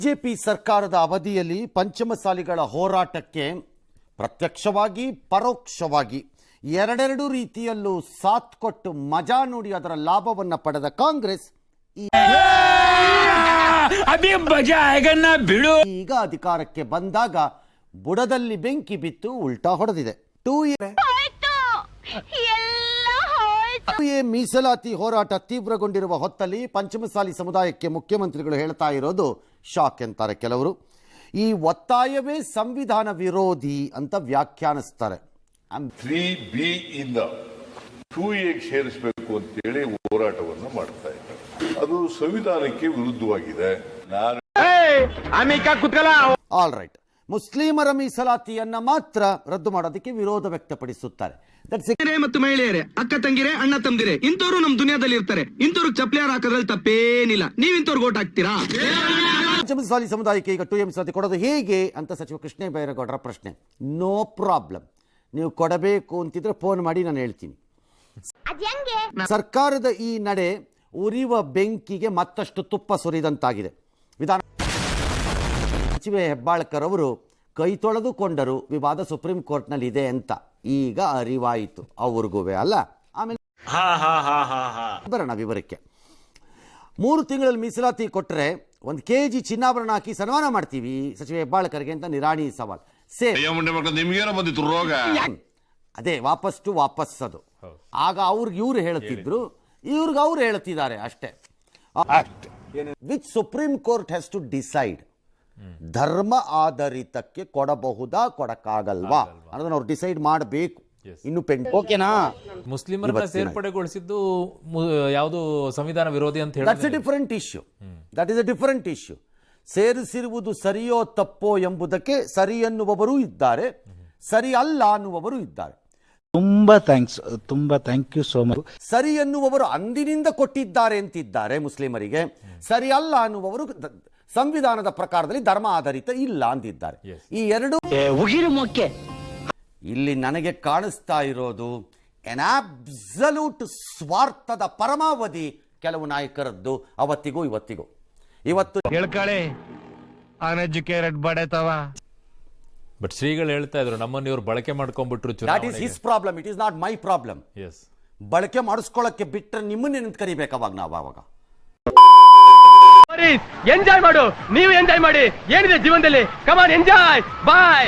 BJP ಸರ್ಕಾರದ ಅವಧಿಯಲ್ಲಿ ಪಂಚಮಸಾಲಿಗಳ ಹೋರಾಟಕ್ಕೆ ಪ್ರತ್ಯಕ್ಷವಾಗಿ ಪರೋಕ್ಷವಾಗಿ ಎರಡೆರಡು ರೀತಿಯಲ್ಲೂ ಸಾಥ್ ಕೊಟ್ಟು ಮಜಾ ನೋಡಿ ಅದರ ಲಾಭವನ್ನು ಪಡೆದ ಕಾಂಗ್ರೆಸ್ ಈಗ ಅಧಿಕಾರಕ್ಕೆ ಬಂದಾಗ ಬುಡದಲ್ಲಿ ಬೆಂಕಿ ಬಿತ್ತು ಉಲ್ಟಾ ಹೊಡೆದಿದೆ. ಟೂ ಎ ಮೀಸಲಾತಿ ಹೋರಾಟ ತೀವ್ರಗೊಂಡಿರುವ ಹೊತ್ತಲ್ಲಿ ಪಂಚಮಸಾಲಿ ಸಮುದಾಯಕ್ಕೆ ಮುಖ್ಯಮಂತ್ರಿಗಳು ಹೇಳ್ತಾ ಇರೋದು ಶಾಕ್ ಅಂತಾರೆ ಕೆಲವರು. ಈ ಒತ್ತಾಯವೇ ಸಂವಿಧಾನ ವಿರೋಧಿ ಅಂತ ವ್ಯಾಖ್ಯಾನಿಸ್ತಾರೆ. ತ್ರೀ ಬಿ ಇಂದ ಟೂ ಎಗೆ ಸೇರಿಸಬೇಕು ಅಂತೇಳಿ ಹೋರಾಟವನ್ನು ಮಾಡ್ತಾ ಇದ್ದಾರೆ. ಅದು ಸಂವಿಧಾನಕ್ಕೆ ವಿರುದ್ಧವಾಗಿದೆ. ನಾನು ಆಲ್ ರೈಟ್ ಮುಸ್ಲಿಮರ ಮೀಸಲಾತಿಯನ್ನ ಮಾತ್ರ ರದ್ದು ಮಾಡೋದಕ್ಕೆ ವಿರೋಧ ವ್ಯಕ್ತಪಡಿಸುತ್ತಾರೆ. ಮತ್ತು ಮಹಿಳೆಯರೇ ಅಕ್ಕ ತಂಗಿರೆ ಅಣ್ಣ ತಂದಿರೆ ಇಂಥವ್ರು ನಮ್ ದುನಿಯಾದಲ್ಲಿ ಇರ್ತಾರೆ ಇಂಥವ್ರಿಗೆ ಚಪ್ಪಲಿ ಹಾಕೋದ್ರಲ್ಲಿ ತಪ್ಪೇನಿಲ್ಲ. ನೀವ್ ಇಂಥವ್ರಿಗೆ ಓಟ್ ಹಾಕ್ತೀರಾ? ಪಂಚಮಸಾಲಿ ಸಮುದಾಯಕ್ಕೆ ಈಗ ಟು ಎಂ ಸತಿ ಕೊಡೋದು ಹೇಗೆ ಅಂತ ಸಚಿವ ಕೃಷ್ಣ ಬೈರೇಗೌಡರ ಪ್ರಶ್ನೆ. ನೋ ಪ್ರಾಬ್ಲಮ್ ನೀವು ಕೊಡಬೇಕು ಅಂತಿದ್ರೆ ಫೋನ್ ಮಾಡಿ ನಾನು ಹೇಳ್ತೀನಿ. ಸರ್ಕಾರದ ಈ ನಡೆ ಉರಿವ ಬೆಂಕಿಗೆ ಮತ್ತಷ್ಟು ತುಪ್ಪ ಸುರಿದಂತಾಗಿದೆ. ವಿಧಾನ ಸಚಿವೆ ಹೆಬ್ಬಾಳ್ಕರ್ ಅವರು ಕೈ ತೊಳೆದುಕೊಂಡರು ವಿವಾದ ಸುಪ್ರೀಂ ಕೋರ್ಟ್ನಲ್ಲಿ ಇದೆ ಅಂತ. ಈಗ ಅರಿವಾಯಿತು ಅವ್ರಿಗೂ ಅಲ್ಲ. ಆಮೇಲೆ ಬರೋಣ ವಿವರಕ್ಕೆ. ಮೂರು ತಿಂಗಳಲ್ಲಿ ಮೀಸಲಾತಿ ಕೊಟ್ಟರೆ ಒಂದು ಕೆ ಜಿ ಚಿನ್ನಾಭರಣ ಹಾಕಿ ಸನ್ಮಾನ ಮಾಡ್ತೀವಿ. ಸಚಿವ ಹೆಬ್ಬಾಳ್ಕರ್ಗೆ ಅಂತ ನಿರಾಣಿ ಸವಾಲ್. ಬಂದಿತ್ತು ರೋಗ. ಅದೇ ವಾಪಸ್ ಟು ವಾಪಸ್ ಅದು ಆಗ ಅವ್ರಿಗೆ ಇವ್ರು ಹೇಳ್ತಿದ್ರು. ಇವ್ರಿಗೆ ಅವ್ರು ಹೇಳ್ತಿದ್ದಾರೆ ಅಷ್ಟೇ. Which Supreme Court has to decide ಧರ್ಮ ಆಧಾರಿತಕ್ಕೆ ಕೊಡಬಹುದಾ ಕೊಡಕ್ಕಾಗಲ್ವಾ? ಅನ್ನೋದನ್ನ ಅವ್ರು ಡಿಸೈಡ್ ಮಾಡಬೇಕು. ಇನ್ನು ಪೆಂಡ್ ಓಕೆನಾ ಮುಸ್ಲಿಮರನ್ನ ಇವತ್ತಿನ- ಸೇರ್ಪಡೆಗೊಳಿಸಿದ್ದು ಯಾವುದು ಸಂವಿಧಾನ ವಿರೋಧಿ ಅಂತ ದಟ್ಸ್ ಎ ಹೇಳಿ different issue that is a different issue ಸೇರಿಸಿರುವುದು ಸರಿಯೋ ತಪ್ಪೋ ಎಂಬುದಕ್ಕೆ ಸರಿ ಎನ್ನುವವರು ಇದ್ದಾರೆ ಸರಿ ಅಲ್ಲ ಅನ್ನುವವರು ಇದ್ದಾರೆ. ತುಂಬಾ ಥ್ಯಾಂಕ್ಸ್ ತುಂಬಾ ಥ್ಯಾಂಕ್ ಯು ಸೋ ಮಚ್ ಸರಿ ಎನ್ನುವವರು ಅಂದಿನಿಂದ ಕೊಟ್ಟಿದ್ದಾರೆ ಅಂತಿದ್ದಾರೆ ಮುಸ್ಲಿಮರಿಗೆ ಸರಿ ಅಲ್ಲ ಅನ್ನುವವರು ಸಂವಿಧಾನದ ಪ್ರಕಾರದಲ್ಲಿ ಧರ್ಮ ಆಧಾರಿತ ಇಲ್ಲ ಅಂದಿದ್ದಾರೆ. ಈ ಎರಡು ಇಲ್ಲಿ ನನಗೆ ಕಾಣಿಸ್ತಾ ಇರೋದು ಎನ್ ಆಬ್ಸಲ್ಯೂಟ್ ಸ್ವಾರ್ಥದ ಪರಮಾವಧಿ ಕೆಲವು ನಾಯಕರದ್ದು ಅವತ್ತಿಗೂ ಇವತ್ತಿಗೂ. ಇವತ್ತು ಹೇಳ್ಕೊಳ್ಳಿ ಅನ್ಎಜುಕೇಟೆಡ್ ಬಡತವ ಬಟ್ ಶ್ರೀಗಳು ಹೇಳ್ತಾ ಇದ್ರು ನಮ್ಮನ್ನ ಇವ್ರು ಬಳಕೆ ಮಾಡ್ಕೊಂಡ್ಬಿಟ್ರು that is his problem it is not my problem S ಬಳಕೆ ಮಾಡಿಸ್ಕೊಳ್ಳೋಕ್ಕೆ ಬಿಟ್ಟರೆ ನಿಮ್ಮನ್ನೇ ನಿಂತು ಕರಿಬೇಕು ಅವಾಗ ನಾವು ಅವಾಗ. ಎಂಜಾಯ್ ಮಾಡು ನೀವು ಎಂಜಾಯ್ ಮಾಡಿ ಏನಿದೆ ಜೀವನದಲ್ಲಿ? ಕಮಾನ್ ಎಂಜಾಯ್ ಬಾಯ್